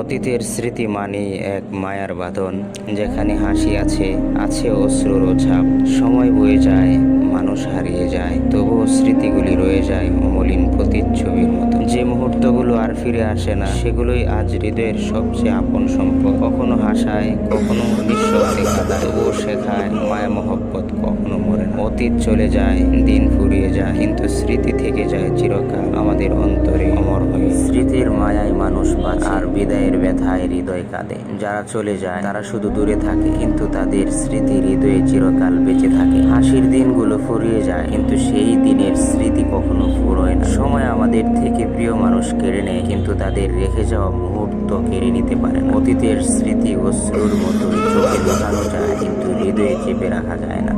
অতীতের স্মৃতি মানেই এক মায়ার বাঁধন, যেখানে হাসি আছে আছে অশ্রুর ছাপ। সময় বয়ে যায়, মানুষ হারিয়ে যায়, তবুও স্মৃতিগুলি রয়ে যায় অমলিন প্রতিচ্ছবির মতো। যে মুহূর্তগুলো আর ফিরে আসে না, সেগুলোই আজ হৃদয়ের সবচেয়ে আপন সম্পদ। কখনো হাসায়, কখনো নিঃশব্দে, তবুও শেখায় মায়া মহব্বত কখনো মরে না। অতীত চলে যায়, দিন ফুরিয়ে যায়, কিন্তু স্মৃতি থেকে যায় চিরকাল আমাদের অন্তরে। স্মৃতির মায়ায় মানুষ বাঁচে আর বিদায়ের ব্যথায় হৃদয় কাঁদে। যারা চলে যায় তারা শুধু দূরে থাকে কিন্তু তাদের স্মৃতি হৃদয়ে চিরকাল বেঁচে থাকে। হাসির দিনগুলো ফুরিয়ে যায় কিন্তু সেই দিনের স্মৃতি কখনো ফুরোয় না। সময় আমাদের থেকে প্রিয় মানুষ কেড়ে নেয় কিন্তু তাদের রেখে যাওয়া মুহূর্ত কেড়ে নিতে পারে না। অতীতের স্মৃতি অশ্রুর মতোই চোখে লুকানো যায় কিন্তু হৃদয়ে চেপে রাখা যায় না।